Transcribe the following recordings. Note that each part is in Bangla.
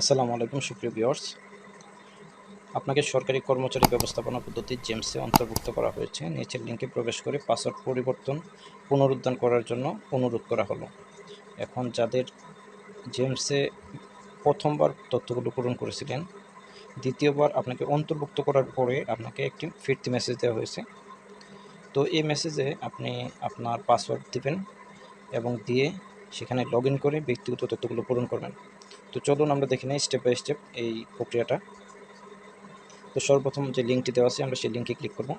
আসসালামু আলাইকুম, সুপ্রিয় ভিউয়ার্স। আপনাকে সরকারি কর্মচারী ব্যবস্থাপনা পদ্ধতি জেমসে অন্তর্ভুক্ত করা হয়েছে। নিচের লিঙ্কে প্রবেশ করে পাসওয়ার্ড পরিবর্তন পুনরুদ্ধার করার জন্য অনুরোধ করা হলো। এখন যাদের জেমসে প্রথমবার তথ্যগুলো পূরণ করেছিলেন, দ্বিতীয়বার আপনাকে অন্তর্ভুক্ত করার পরে আপনাকে একটি ফিরতি মেসেজ দেওয়া হয়েছে। তো এই মেসেজে আপনি আপনার পাসওয়ার্ড দিবেন এবং দিয়ে সেখানে লগ করে ব্যক্তিগত তথ্যগুলো পূরণ করবেন। তো চলুন আমরা দেখে নিই স্টেপ বাই স্টেপ এই প্রক্রিয়াটা। তো সর্বপ্রথম যে লিঙ্কটি দেওয়া আছে, আমরা সেই লিঙ্কে ক্লিক করব।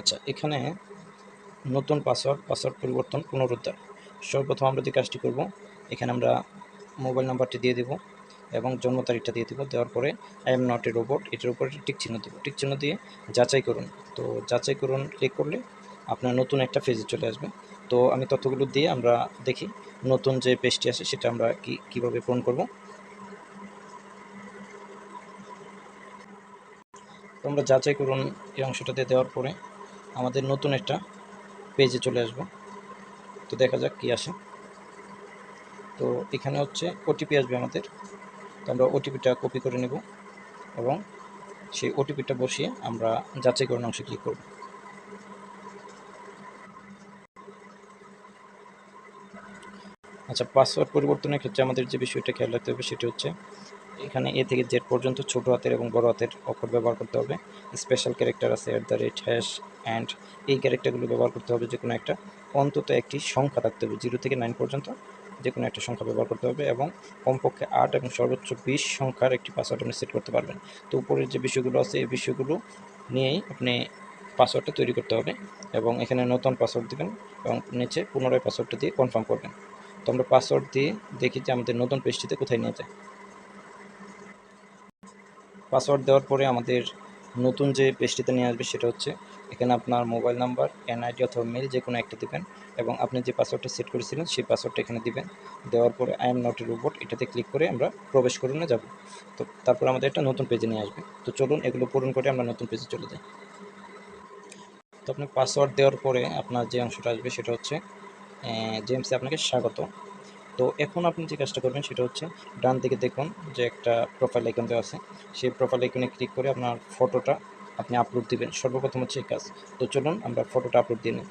আচ্ছা এখানে নতুন পাসওয়ার্ড পাসওয়ার্ড পরিবর্তন, পুনরুদ্ধার। সর্বপ্রথম আমরা যে কাজটি করব, এখানে আমরা মোবাইল নাম্বারটি দিয়ে দেব এবং জন্ম তারিখটা দিয়ে দেবো। দেওয়ার পরে I am not a robot এটার উপরে টিক চিহ্ন দেবো। টিক চিহ্ন দিয়ে যাচাই করুন। তো যাচাই করুন ক্লিক করলে আপনার নতুন একটা পেজে চলে আসবে। তো আমি তথ্যগুলো দিয়ে আমরা দেখি নতুন যে পেজটি আছে সেটা আমরা কি, কীভাবে পূরণ করব। আমরা যাচাই করুন এই অংশটাতে দেওয়ার পরে আমাদের নতুন একটা পেজে চলে আসব। তো দেখা যাক কি আসে। তো এখানে হচ্ছে ওটিপি আসবে আমাদের। তো আমরা ওটিপিটা কপি করে নেব এবং সেই ওটিপিটা বসিয়ে আমরা যাচাই করুন অংশে ক্লিক করব। আচ্ছা পাসওয়ার্ড পরিবর্তনের ক্ষেত্রে আমাদের যে বিষয়টা খেয়াল রাখতে হবে সেটি হচ্ছে এখানে এ থেকে জেড পর্যন্ত ছোট হাতের এবং বড় হাতের অক্ষর ব্যবহার করতে হবে। স্পেশাল ক্যারেক্টার আছে at the rate hash and এই ক্যারেক্টারগুলো ব্যবহার করতে হবে যে কোনো একটা। অন্তত একটি সংখ্যা থাকতে হবে জিরো থেকে নাইন পর্যন্ত যে কোনো একটা সংখ্যা ব্যবহার করতে হবে এবং কমপক্ষে আট এবং সর্বোচ্চ বিশ সংখ্যার একটি পাসওয়ার্ড আপনি সেট করতে পারবেন। তো উপরের যে বিষয়গুলো আছে, এই বিষয়গুলো নিয়েই আপনি পাসওয়ার্ডটা তৈরি করতে হবে এবং এখানে নতুন পাসওয়ার্ড দেবেন এবং নিচে পুনরায় পাসওয়ার্ডটা দিয়ে কনফার্ম করবেন। তো আমরা পাসওয়ার্ড দিয়ে দেখি যে আমাদের নতুন পেজটিতে কোথায় নিয়ে যায়। পাসওয়ার্ড দেওয়ার পরে আমাদের নতুন যে পেজটিতে নিয়ে আসবে সেটা হচ্ছে এখানে আপনার মোবাইল নাম্বার এনআইডি অথবা মেল যে কোনো একটা দেবেন এবং আপনি যে পাসওয়ার্ডটা সেট করেছিলেন সেই পাসওয়ার্ডটা এখানে দিবেন। দেওয়ার পরে I am not a robot এটাতে ক্লিক করে আমরা প্রবেশ করুন যাব। তো তারপর আমাদের একটা নতুন পেজে নিয়ে আসবে। তো চলুন এগুলো পূরণ করে আমরা নতুন পেজে চলে যাই। তো আপনি পাসওয়ার্ড দেওয়ার পরে আপনার যে অংশটা আসবে সেটা হচ্ছে জেমসে আপনাকে স্বাগত। তো এখন আপনি যে কাজটা করবেন সেটা হচ্ছে ডান দিকে দেখুন যে একটা প্রোফাইল আইকন দেওয়া আছে। সেই প্রোফাইল আইকনে ক্লিক করে আপনার ফটোটা আপনি আপলোড দিবেন। সর্বপ্রথম হচ্ছে এই কাজ। তো চলুন আমরা ফটোটা আপলোড দিয়ে নিই।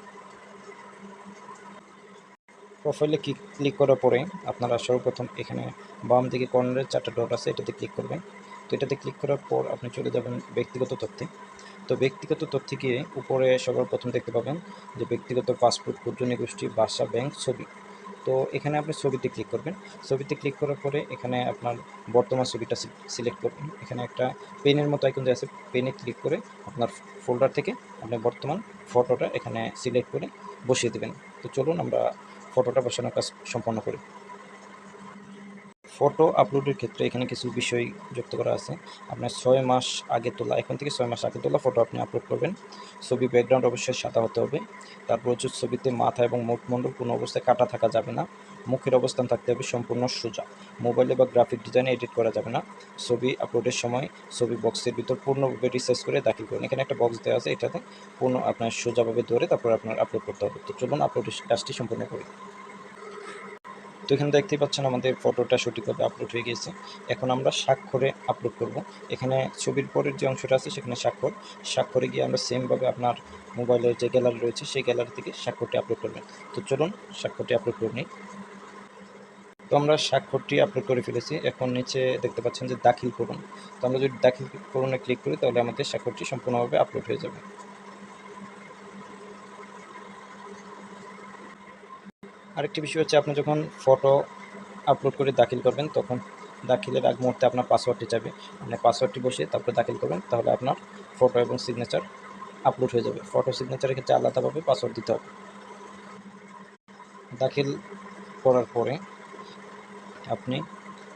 প্রোফাইলে ক্লিক করার পরে আপনারা সর্বপ্রথম এখানে বাম দিকে কর্নারের চারটা ডট আছে, এটাতে ক্লিক করবেন। তো এটাতে ক্লিক করার পর আপনি চলে যাবেন ব্যক্তিগত তথ্যে। তো ব্যক্তিগত তথ্যে গিয়ে উপরে সবার প্রথম দেখতে পাবেন যে ব্যক্তিগত পাসপোর্ট ক্ষুদ্র গোষ্ঠী বাসা ব্যাংক ছবি। তো এখানে আপনি ছবিতে ক্লিক করবেন। ছবিতে ক্লিক করার পরে এখানে আপনার বর্তমান ছবিটা সিলেক্ট করবেন। এখানে একটা পেনের মতো আইকন আছে। পেনে ক্লিক করে আপনার ফোল্ডার থেকে আপনি বর্তমান ফটোটা এখানে সিলেক্ট করে বসিয়ে দেবেন। তো চলুন আমরা ফটোটা বসানোর কাজ সম্পন্ন করি। ফটো আপলোডের ক্ষেত্রে এখানে কিছু বিষয় যুক্ত করা আছে। আপনার ছয় মাস আগে তোলা, এখন থেকে ছয় মাস আগে তোলা ফটো আপনি আপলোড করবেন। ছবি ব্যাকগ্রাউন্ড অবশ্যই সাদা হতে হবে। তারপর হচ্ছে ছবিতে মাথা এবং মুখমণ্ডল কোনো অবস্থায় কাটা থাকা যাবে না। মুখের অবস্থান থাকতে হবে সম্পূর্ণ সোজা। মোবাইলে বা গ্রাফিক ডিজাইনে এডিট করা যাবে না। ছবি আপলোডের সময় ছবি বক্সের ভিতর পূর্ণভাবে রিসার্চ করে দাখিল করুন। এখানে একটা বক্স দেওয়া আছে, এটাতে পূর্ণ আপনার সোজাভাবে ধরে তারপর আপনার আপলোড করতে হবে। তো চলুন আপলোডের কাজটি সম্পূর্ণ করি। তো এখানে দেখতেই পাচ্ছেন আমাদের ফটোটা সঠিকভাবে আপলোড হয়ে গিয়েছে। এখন আমরা স্বাক্ষরে আপলোড করব। এখানে ছবির পরের যে অংশটা আছে সেখানে স্বাক্ষর। স্বাক্ষরে গিয়ে আমরা সেমভাবে আপনার মোবাইলের যে গ্যালারি রয়েছে সেই গ্যালারি থেকে স্বাক্ষরটি আপলোড করবেন। তো চলুন স্বাক্ষরটি আপলোড করে নিই। তো আমরা স্বাক্ষরটি আপলোড করে ফেলেছি। এখন নিচে দেখতে পাচ্ছেন যে দাখিল করুন। তো আমরা যদি দাখিল করুনে ক্লিক করি তাহলে আমাদের স্বাক্ষরটি সম্পূর্ণভাবে আপলোড হয়ে যাবে। আরেকটি বিষয় হচ্ছে আপনি যখন ফটো আপলোড করে দাখিল করবেন, তখন দাখিলের আগ মুহূর্তে আপনার পাসওয়ার্ডটি যাবে। আপনি পাসওয়ার্ডটি বসিয়ে তারপরে দাখিল করবেন, তাহলে আপনার ফটো এবং সিগনেচার আপলোড হয়ে যাবে। ফটো সিগনেচারের ক্ষেত্রে আলাদাভাবে পাসওয়ার্ড দিতে হবে। দাখিল করার পরে আপনি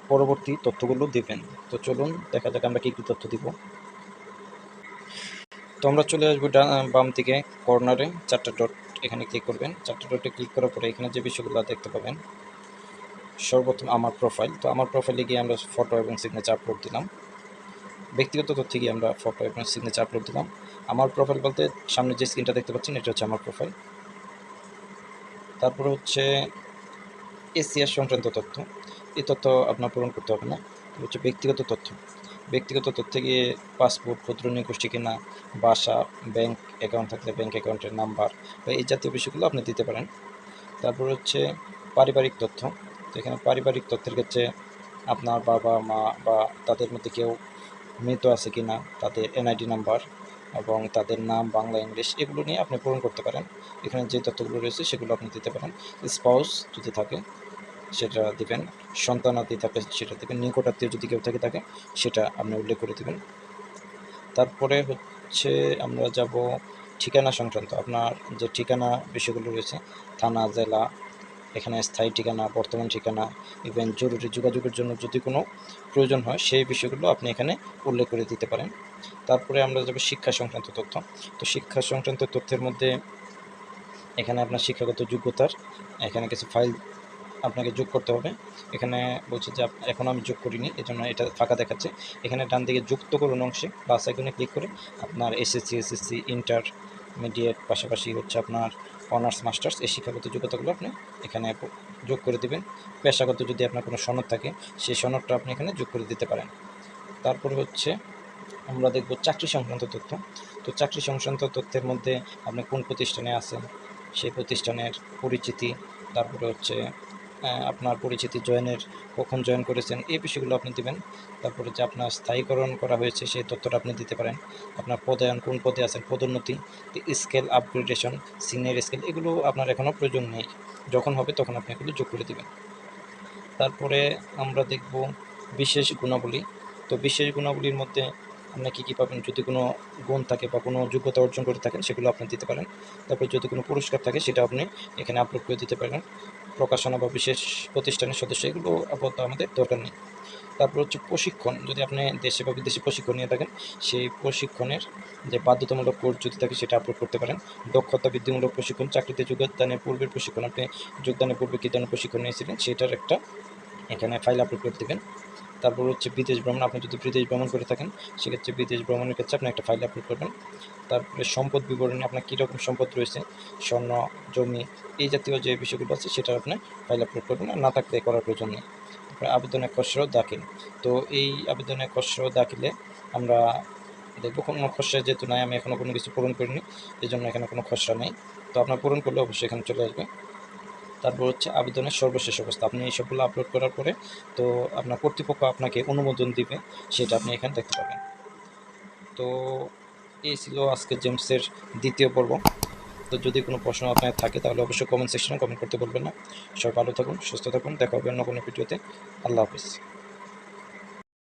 পরবর্তী তথ্যগুলো দেবেন। তো চলুন, দেখা যাক আমরা কী কী তথ্য দিব। তো আমরা চলে আসব বাম দিকে কর্নারে চারটা ডট এখানে ক্লিক করবেন। চারটে ডটে ক্লিক করার পরে এখানে যে বিষয়গুলো দেখতে পাবেন, সর্বপ্রথম আমার প্রোফাইল তো আমার প্রোফাইলে গিয়ে আমরা ফটো এবং সিগনেচার আপলোড দিলাম। ব্যক্তিগত তথ্যে গিয়ে আমরা ফটো এবং সিগনেচার আপলোড দিলাম। আমার প্রোফাইল বলতে সামনে যে স্ক্রিনটা দেখতে পাচ্ছেন, এটা হচ্ছে আমার প্রোফাইল তারপরে হচ্ছে এসিআর সংক্রান্ত তথ্য। এই তথ্য আপনার পূরণ করতে হবে না হচ্ছে ব্যক্তিগত তথ্য। ব্যক্তিগত তথ্যে গিয়ে পাসপোর্ট, ক্ষুদ্র নিগোষ্ঠী কিনা, বাসা ব্যাংক অ্যাকাউন্ট থাকলে ব্যাংক অ্যাকাউন্টের নাম্বার বা এই জাতীয় বিষয়গুলো আপনি দিতে পারেন। তারপর হচ্ছে পারিবারিক তথ্য। তো এখানে পারিবারিক তথ্যের ক্ষেত্রে আপনার বাবা, মা বা তাদের মধ্যে কেউ মৃত আছে কি না তাদের এনআইডি নাম্বার এবং তাদের নাম, বাংলা, ইংলিশ, এগুলো নিয়ে আপনি পূরণ করতে পারেন। এখানে যে তথ্যগুলো রয়েছে সেগুলো আপনি দিতে পারেন। স্পাউস যদি থাকে সেটা দিবেন। সন্তানাদি থাকে, সেটা দেবেন। নিকটাত্মীয় যদি কেউ থেকে থাকে সেটা আপনি উল্লেখ করে দেবেন। তারপরে হচ্ছে আমরা যাব ঠিকানা সংক্রান্ত। আপনার যে ঠিকানা বিষয়গুলো রয়েছে, থানা, জেলা, এখানে স্থায়ী ঠিকানা, বর্তমান ঠিকানা ইভেন জরুরি যোগাযোগের জন্য যদি কোনো প্রয়োজন হয়, সেই বিষয়গুলো আপনি এখানে উল্লেখ করে দিতে পারেন। তারপরে আমরা যাব শিক্ষা সংক্রান্ত তথ্য। তো শিক্ষা সংক্রান্ত তথ্যের মধ্যে এখানে আপনার শিক্ষাগত যোগ্যতার, এখানে কিছু ফাইল আপনাকে যোগ করতে হবে। এখানে বলছে যে এখন আমি যোগ করিনি, এজন্য এটা ফাঁকা দেখাচ্ছে। এখানে ডান দিকে যুক্ত করুন অংশে প্লাস আইকনে ক্লিক করে আপনার এসএসসি এসএসসি ইন্টারমিডিয়েট পাশাপাশি হচ্ছে আপনার অনার্স মাস্টার্স এই শিক্ষাগত যোগ্যতাগুলো আপনি এখানে যোগ করে দেবেন। পেশাগত যদি আপনার কোনো সনদ থাকে, সেই সনদটা আপনি এখানে যোগ করে দিতে পারেন। তারপরে হচ্ছে আমরা দেখব চাকরি সংক্রান্ত তথ্য। তো চাকরি সংক্রান্ত তথ্যের মধ্যে আপনি কোন প্রতিষ্ঠানে আছেন, সেই প্রতিষ্ঠানের পরিচিতি, তারপরে হচ্ছে আপনার পরিচিতি জয়েনের কখন জয়েন করেছেন, এই বিষয়গুলো আপনি দেবেন। তারপরে যে আপনার স্থায়ীকরণ করা হয়েছে, সেই তথ্যটা আপনি দিতে পারেন। আপনার পদায়ন, কোন পদে আছেন, পদোন্নতি স্কেল আপগ্রেডেশন সিনিয়র স্কেল এগুলো আপনার এখনও প্রয়োজন নেই। যখন হবে তখন আপনি এগুলো যোগ করে দেবেন। তারপরে আমরা দেখব বিশেষ গুণাবলী। তো বিশেষ গুণাবলীর মধ্যে আপনি কী কী পাবেন? যদি কোনো গুণ থাকে বা কোনো যোগ্যতা অর্জন করে থাকেন, সেগুলো আপনি দিতে পারেন। তারপর যদি কোনো পুরস্কার থাকে, সেটা আপনি এখানে আপলোড করে দিতে পারেন। প্রকাশনা বা বিশেষ প্রতিষ্ঠানের সদস্য, এগুলো আপাতত আমাদের দরকার নেই। তারপর হচ্ছে প্রশিক্ষণ। যদি আপনি দেশে বা বিদেশে প্রশিক্ষণ নিয়ে থাকেন, সেই প্রশিক্ষণের যে বাধ্যতামূলক কোর্স যদি থাকে, সেটা আপলোড করতে পারেন। দক্ষতা বৃদ্ধিমূলক প্রশিক্ষণ, চাকরিতে যোগদানের পূর্বের প্রশিক্ষণ, আপনি যোগদানের পূর্বে কী ধরনের প্রশিক্ষণ নিয়েছিলেন, সেটার একটা এখানে ফাইল আপলোড করে দেবেন। তারপর হচ্ছে বিদেশ ভ্রমণ, আপনি যদি বিদেশ ভ্রমণ করে থাকেন, সেক্ষেত্রে বিদেশ ভ্রমণের ক্ষেত্রে আপনি একটা ফাইল আপলোড করবেন। তারপরে সম্পদ বিবরণী, আপনার কীরকম সম্পদ রয়েছে, স্বর্ণ, জমি, এই জাতীয় যে বিষয়গুলো আছে, সেটা আপনি ফাইল আপলোড করবেন, আর না থাকলে করার প্রয়োজন নেই। তারপরে আবেদনের খসড়া দাখিল। তো এই আবেদনের খসড়া দাখিলে আমরা দেখব, কোনো খসড়া যেহেতু নাই, আমি এখনও কোনো কিছু পূরণ করিনি এই জন্য এখানে কোনো খসড়া নেই। তো আপনার পূরণ করলে অবশ্যই এখানে চলে আসবে। তারপর হচ্ছে আবেদনের সর্বশেষ অবস্থা। আপনি এই সবগুলো আপলোড করার পরে তো আপনার কর্তৃপক্ষ আপনাকে অনুমোদন দিবে, সেটা আপনি এখানে দেখতে পাবেন। তো এই ছিল আজকে জেমসের দ্বিতীয় পর্ব। তো যদি কোনো প্রশ্ন আপনার থাকে, তাহলে অবশ্যই কমেন্ট সেকশনে কমেন্ট করতে বলবেন না। সবাই ভালো থাকুন, সুস্থ থাকুন, দেখা হবে অন্য কোনো ভিডিওতে আল্লাহ হাফিজ।